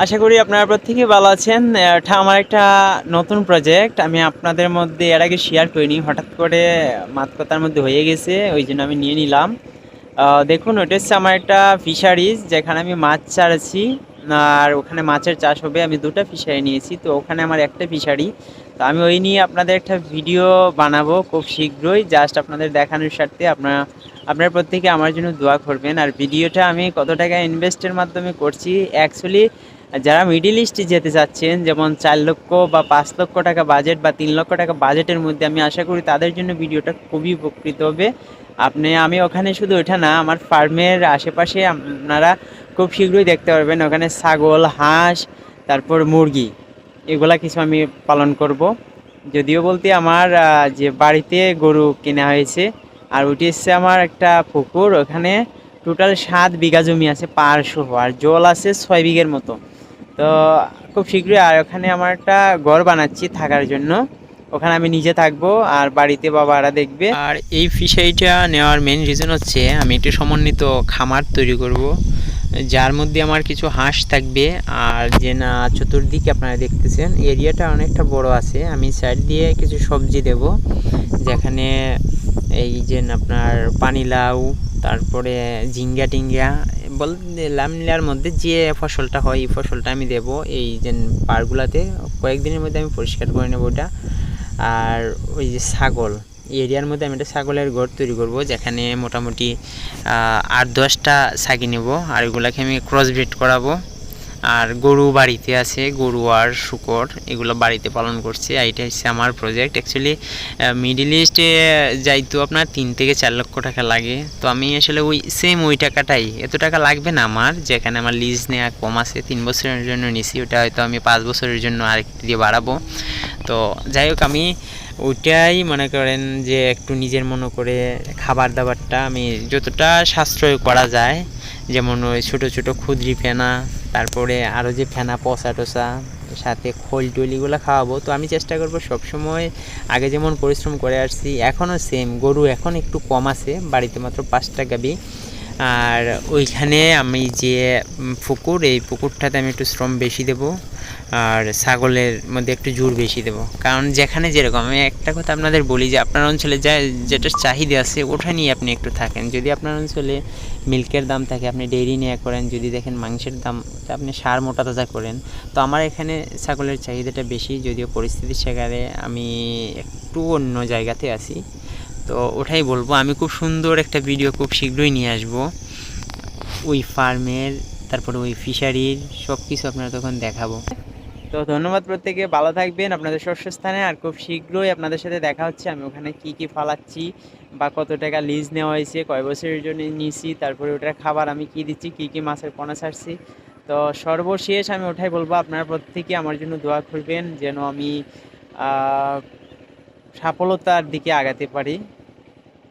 আশা করি আপনারা প্রত্যেকেই ভালো আছেন। এটা আমার একটা নতুন প্রজেক্ট আমি আপনাদের মধ্যে এর আগে শেয়ার করিনি। হঠাৎ করে মাত কথার মধ্যে হয়ে গেছে, ওই জন্য আমি নিয়ে নিলাম। দেখুন, ওটা হচ্ছে আমার একটা ফিশারিজ যেখানে আমি মাছ ছাড়ছি আর ওখানে মাছের চাষ হবে। আমি দুটো ফিশারি নিয়েছি, তো ওখানে আমার একটা ফিশারি তো আমি ওই নিয়ে আপনাদের একটা ভিডিও বানাবো খুব শীঘ্রই। জাস্ট আপনাদের দেখানোর স্বার্থে আপনারা আপনারা প্রত্যেকে আমার জন্য দোয়া করবেন। আর ভিডিওটা আমি কত টাকা ইনভেস্টের মাধ্যমে করছি? অ্যাকচুয়ালি যারা মিডিল ইস্টে যেতে চাচ্ছেন, যেমন চার লক্ষ বা পাঁচ লক্ষ টাকা বাজেট বা তিন লক্ষ টাকা বাজেটের মধ্যে আমি আশা করি তাদের জন্য ভিডিওটা খুবই উপকৃত হবে। আপনি, আমি ওখানে শুধু ওঠা না, আমার ফার্মের আশেপাশে আপনারা খুব শীঘ্রই দেখতে পারবেন ওখানে ছাগল, হাঁস, তারপর মুরগি, এগুলা কিছু আমি পালন করব। যদিও বলতে আমার যে বাড়িতে গরু কেনা হয়েছে, আর ওটি হচ্ছে আমার একটা পুকুর, ওখানে টোটাল সাত বিঘা জমি আছে পার সহ, আর জল আছে ছয় বিঘের মতো। তো খুব শীঘ্রই আর ওখানে আমার একটা ঘর বানাচ্ছি থাকার জন্য। ওখানে আমি নিজে থাকব আর বাড়িতে বাবারা দেখবে। আর এই ফিশারিটা নেওয়ার মেন রিজন হচ্ছে আমি একটু সমন্বিত খামার তৈরি করব, যার মধ্যে আমার কিছু হাঁস থাকবে আর যে না চতুর্দিকে আপনারা দেখতেছেন, এরিয়াটা অনেকটা বড় আছে। আমি সাইড দিয়ে কিছু সবজি দেব, যেখানে এই যে আপনার পানিলাউ, তারপরে ঝিঙ্গা টিঙ্গা বললাম নিলার মধ্যে যে ফসলটা হয়, এই ফসলটা আমি দেব। এই যে পারগুলাতে কয়েকদিনের মধ্যে আমি পরিষ্কার করে নেব ওটা। আর ওই যে ছাগল এরিয়ার মধ্যে আমি একটা ছাগলের ঘর তৈরি করব, যেখানে মোটামুটি আট দশটা ছাগি নেব। আর এগুলাকে আমি ক্রস ব্রিড করাবো। আর গরু বাড়িতে আছে, গরু আর শুকর, এগুলো বাড়িতে পালন করছে। এটা হচ্ছে আমার প্রজেক্ট অ্যাকচুয়ালি মিডিল ইস্টে যাইতো আপনার তিন থেকে চার লক্ষ টাকা লাগে। তো আমি আসলে ওই সেম ওই টাকাটাই। এত টাকা লাগবে না আমার, যেখানে আমার লিজ নেওয়া কম আছে, তিন বছরের জন্য নিছি। ওটা হয়তো আমি পাঁচ বছরের জন্য আরেকটু দিয়ে বাড়াবো। তো যাই হোক, আমি ওইটাই মনে করেন যে একটু নিজের মনে করে খাবার দাবারটা আমি যতটা সাশ্রয় করা যায় যেমন ওই ছোটো ছোটো খুদরি ফেনা, তারপরে আরও যে ফেনা পচা টসা সাথে খোল টলিগুলো খাওয়াবো। তো আমি চেষ্টা করব সবসময় আগে যেমন পরিশ্রম করে আসছি এখনও সেম গরু এখন একটু কম আছে, বাড়িতে মাত্র পাঁচটা গাবি আর ওইখানে আমি যে পুকুর, এই পুকুরটাতে আমি একটু শ্রম বেশি দেব আর ছাগলের মধ্যে একটু জোর বেশি দেব। কারণ যেখানে যেরকম, আমি একটা কথা আপনাদের বলি যে, আপনার অঞ্চলে যা, যেটা চাহিদা আছে, ওটা নিয়ে আপনি একটু থাকেন। যদি আপনার অঞ্চলে মিল্কের দাম থাকে, আপনি ডেইরি নিয়ে করেন, যদি দেখেন মাংসের দাম আপনি সার মোটা তাজা করেন, তো আমার এখানে ছাগলের চাহিদাটা বেশি। যদিও পরিস্থিতির সেখানে আমি একটু অন্য জায়গাতে আছি। তো ওটাই বলব, আমি খুব সুন্দর একটা ভিডিও খুব শীঘ্রই নিয়ে আসব। ওই ফার্মের, তারপরে ওই ফিশারির সব কিছু আপনারা তখন দেখাবো। তো ধন্যবাদ প্রত্যেকে, ভালো থাকবেন, আপনাদের শস্যস্থানে, আর খুব শীঘ্রই আপনাদের সাথে দেখা হচ্ছে, আমি ওখানে কি কি ফালাচ্ছি, বা কত টাকা লিজ নেওয়া হয়েছে, কয় বছরের জন্য নিয়েছি, তারপরে ওটার খাবার আমি কি দিচ্ছি, কি কি মাছের পোনা ছাড়ছি। তো সর্বশেষ আমি ওঠাই বলব, আপনারা প্রত্যেকে আমার জন্য দোয়া করবেন, যেন আমি সফলতার দিকে আগাতে পারি।